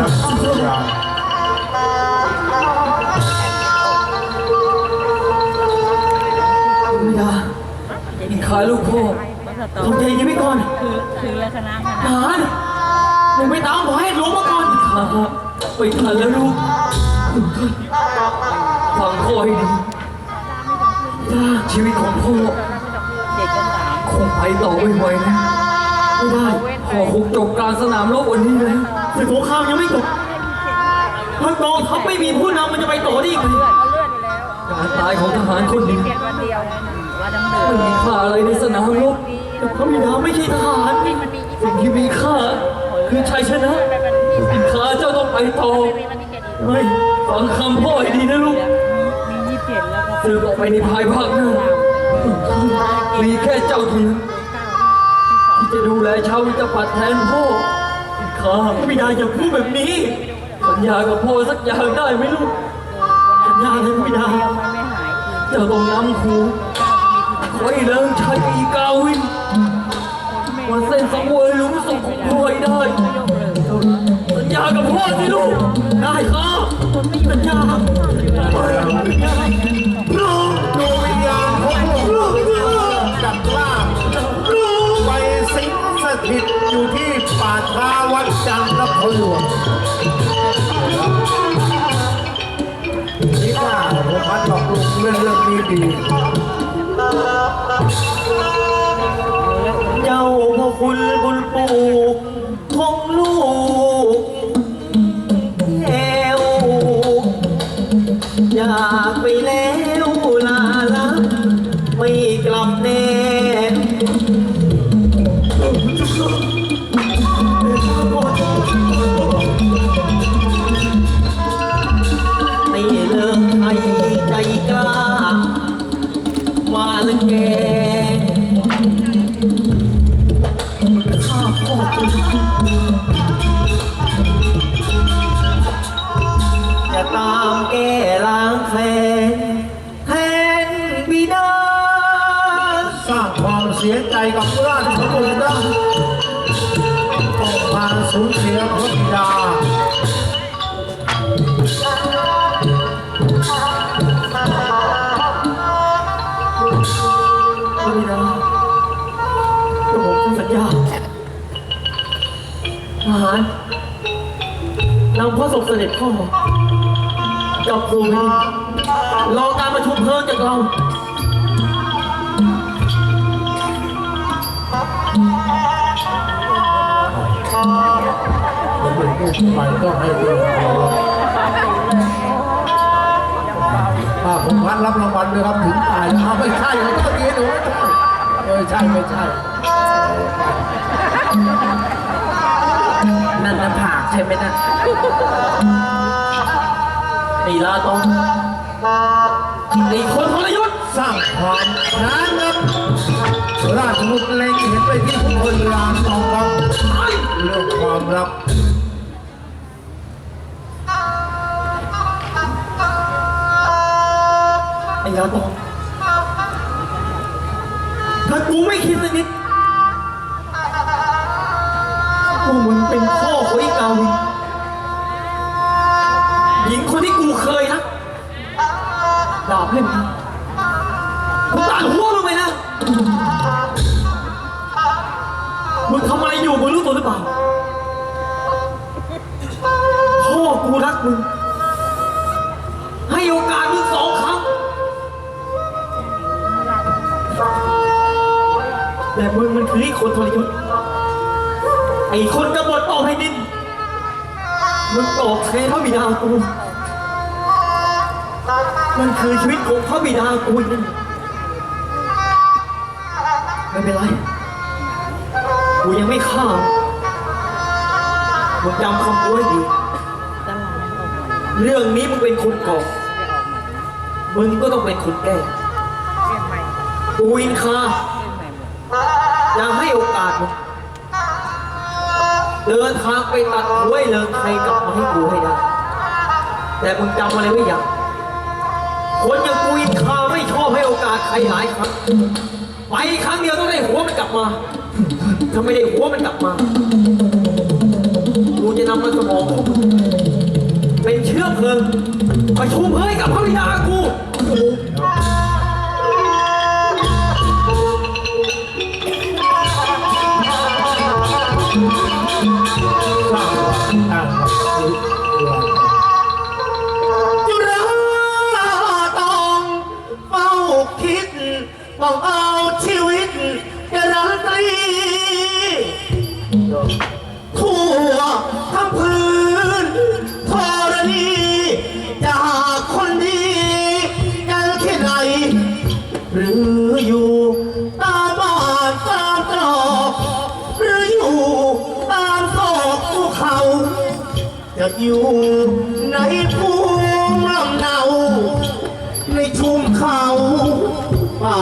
รักสุดยอดไม่ได้อินคาลูกพ่อทำใจยังไม่ก่อนคือคือลักษณะขทนาดหารมึงไปตามผมให้หลวงมาก่อนข้าไปทันแล้วลูกฟังพ่อให้ดีชีวิตของพ่อเด็กกันสามคงไปต่อไม่ไหวนะไม่ได้พ่อคงจบกลารสนามรบวันนี้แล้ว ศึกสงครามยังไม่จบมันกองทัพไม่มีผู้นำมันจะไปต่อได้ยังไงเลือดเขาเลือดอยู่แล้วการตายของทหารคนหนึ่งเพียงวันเดียวว่าดำเนินไม่มีค่าอะไรในสนามรบแต่พระบิดาไม่ใช่ทหารมันมีสิ่งที่มีค่าคือชัยชนะอินคาเจ้าต้องไปต่อมีวันที่เจ็ดอีกไม่ฟังคำพ่อให้ดีนะลูกมียี่สิบเจ็ดแล้วก็สืบออกไปในภายภาคหน้ามีแค่เจ้าเท่านั้นที่จะดูแลชาววิจปัดแทนพ่อ อินคาพระบิดาอย่าพูดแบบนี้สัญญากับพ่อสักอย่างได้ไหมลูกสัญญาเลยพระบิดามันไม่หายคืนเจ้าต้องนำครูคอยเลิงชัยอีกาวินมาเส้นสังเวยหลุมศพของพ่อให้ได้สัญญากับพ่อสิลูกได้ครับสัญญา บอ เสียใจกับราชบุตรนะต้องมาสูญเสียพระบิดาพระบิดากระผมทำสัญญาทหารนำพระศพเสด็จพ่อกับครูวินรอการประชุมเพลิงจากเรา ไปต้องให้ดูป้าผมพัดรับรางวัลด้วยครับถึงตายแล้วอ้าไม่ใช่เขาต้องดีหนูไม่ใช่ไม่ใช่ไม่ใช่ นั่นน้ำผากใช่ไหมนะไอ้ลาตองไอ้คนทรยศสร้างความนั้นครับราชบุตรเล็งเห็นไปที่คนรามทองครับเรื่องความรัก ไอ้ลาตองถ้ากูไม่คิดสักนิดว่ามึงเป็นพ่อของไอ้กาวินหญิงคนที่กูเคยนะดาบเล่มนี้กูตัดหัวมึงไปนะมึงทำอะไรอยู่มึงรู้ตัวหรือเปล่า แต่มึงมันคือไอ้คนทรยศไอ้คนกบฏต่อให้ดินมึงตอบแทนพระบิดากู มันคือชีวิตของพระบิดากูนั่นไม่เป็นไร กูยังไม่ฆ่ามึงจำคำกูให้ดีตลาดมันออกมาเรื่องนี้มึงเป็นคนก่อได้ออกมามึงก็ต้องเป็นคนแก้เล่นใหม่กูอินคา ยังให้โอกาสเดินทางไปตัดห้วยเลิงใทยกลับมาให้กูให้ได้ แต่มึงจำอะไรไว้อย่างคนอย่างกูอินคาไม่ชอบให้โอกาสใครหลายครั้งไปครั้งเดียวต้องได้หัวมันกลับมา ถ้าไม่ได้หัวมันกลับมา กูจะนำมันสมองเป็นเชื้อเพลิงไปชุมเฮ้ยกับพระบิดากู ต่างเราต้องเฝ้าคิดบอออ อยู่ในภูมิลำเนาในทุ่มเขาป่า